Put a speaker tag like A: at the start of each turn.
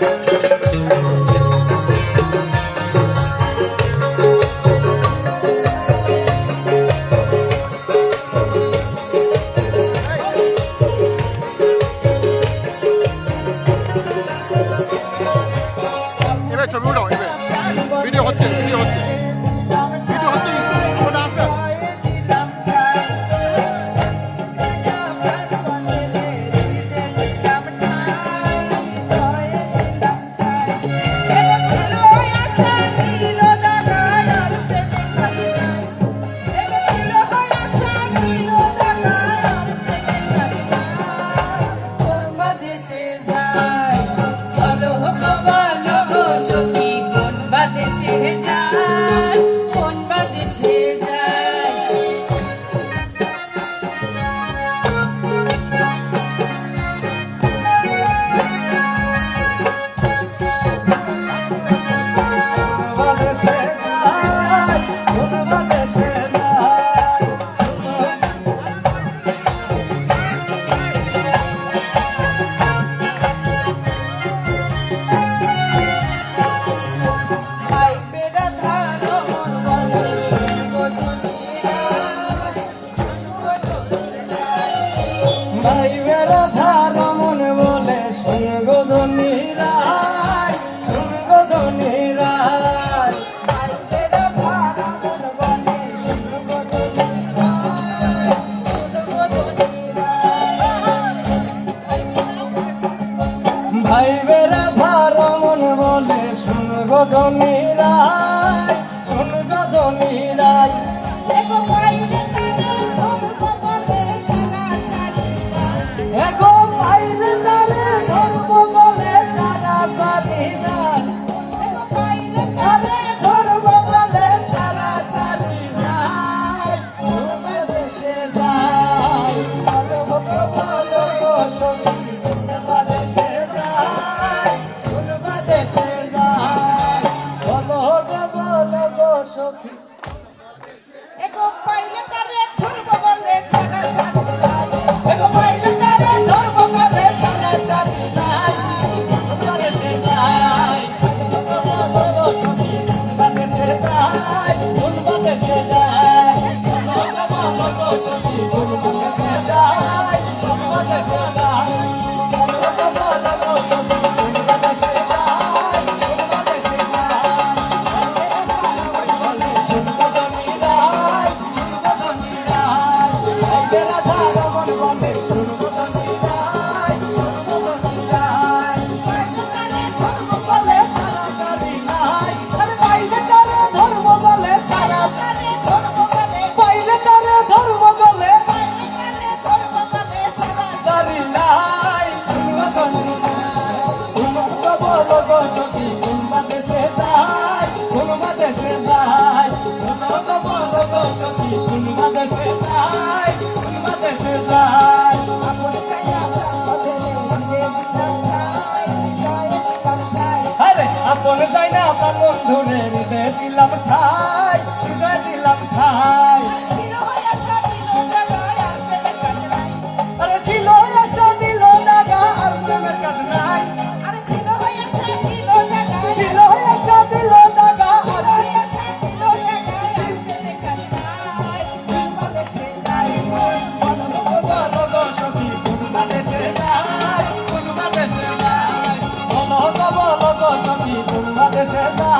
A: Oh.
B: Oh. গগনেরা সখী।
A: এগো পাইলে তারে ধরব বলে ছাড়া ছাড়ি নাই এগো পাইলে তারে ধরব
B: বলে ছাড়া ছাড়ি নাই তারে সে নাই তারে সে নাই কোন বাদে সে ಸದಾ